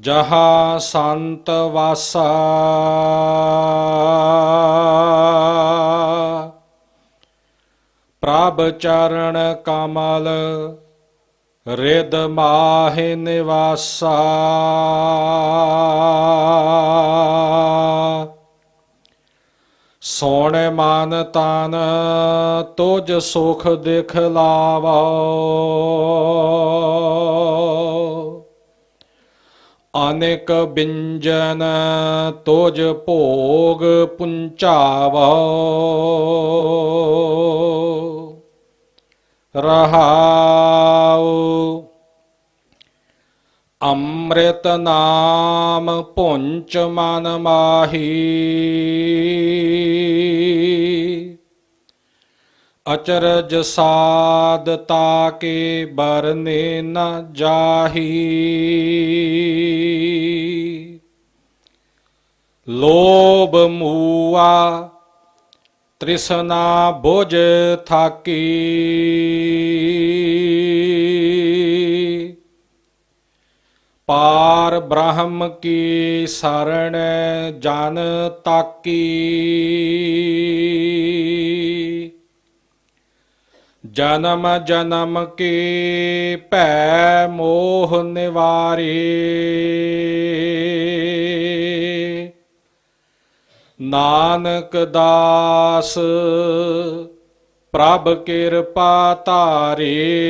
ਜਹਾ ਸੰਤ ਵਾਸਾ। ਪ੍ਰਭ ਚਰਨ ਕਮਲ ਰਿਦ ਮਾਹਿ ਨਿਵਾਸਾ। ਸੋਣੇ ਮਨ ਤਨ ਤੁਜ ਸੁਖ ਦਿਖਲਾਵਾ ਅਨੇਕ ਬਿੰਜਨ ਤੋਜ ਭੋਗ ਪੁੰਚਾਵਾ। ਰਹਾਉ। ਅੰਮ੍ਰਿਤ ਨਾਮ ਪੁੰਚ ਮਨ ਮਾਹੀ। ਅਚਰਜ ਸਾਧ ਤਾਕੇ ਬਰਨੇ ਨ ਜਾਹੀ। ਲੋਭ ਮੂਆ ਤ੍ਰਿਸ਼ਨਾ ਬੁਝ ਥਾਕੀ। ਪਾਰ ਬ੍ਰਹਮ ਕੀ ਸਰਣ ਜਨ ਤਾਕੀ। ਜਨਮ ਜਨਮ ਕੀ ਭੈ ਮੋਹ ਨਿਵਾਰੇ। ਨਾਨਕ ਦਾਸ, ਪ੍ਰਭ ਕਿਰਪਾ ਧਾਰੇ।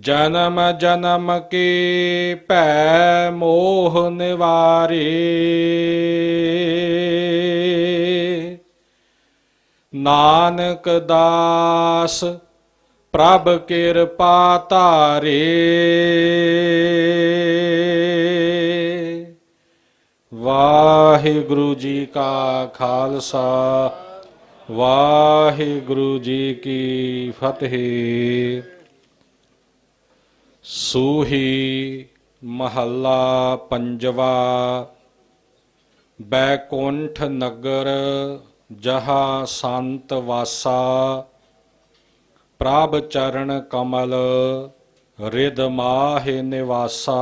ਜਨਮ ਜਨਮ ਕੀ ਭੈ ਮੋਹ ਨਿਵਾਰੇ। ਨਾਨਕ ਦਾਸ, ਪ੍ਰਭ ਕਿਰਪਾ ਧਾਰੇ। ਵਾਹਿਗੁਰੂ ਜੀ ਕਾ ਖਾਲਸਾ, ਵਾਹਿਗੁਰੂ ਜੀ ਕੀ ਫਤਿਹ। ਸੂਹੀ ਮਹੱਲਾ ਪੰਜਵਾ, ਬੈਕੁੰਠ ਨਗਰ ਜਹਾ ਸੰਤ ਵਾਸਾ ਪ੍ਰਭ ਚਰਨ ਕਮਲ ਰਿਦ ਮਾਹਿ ਨਿਵਾਸਾ।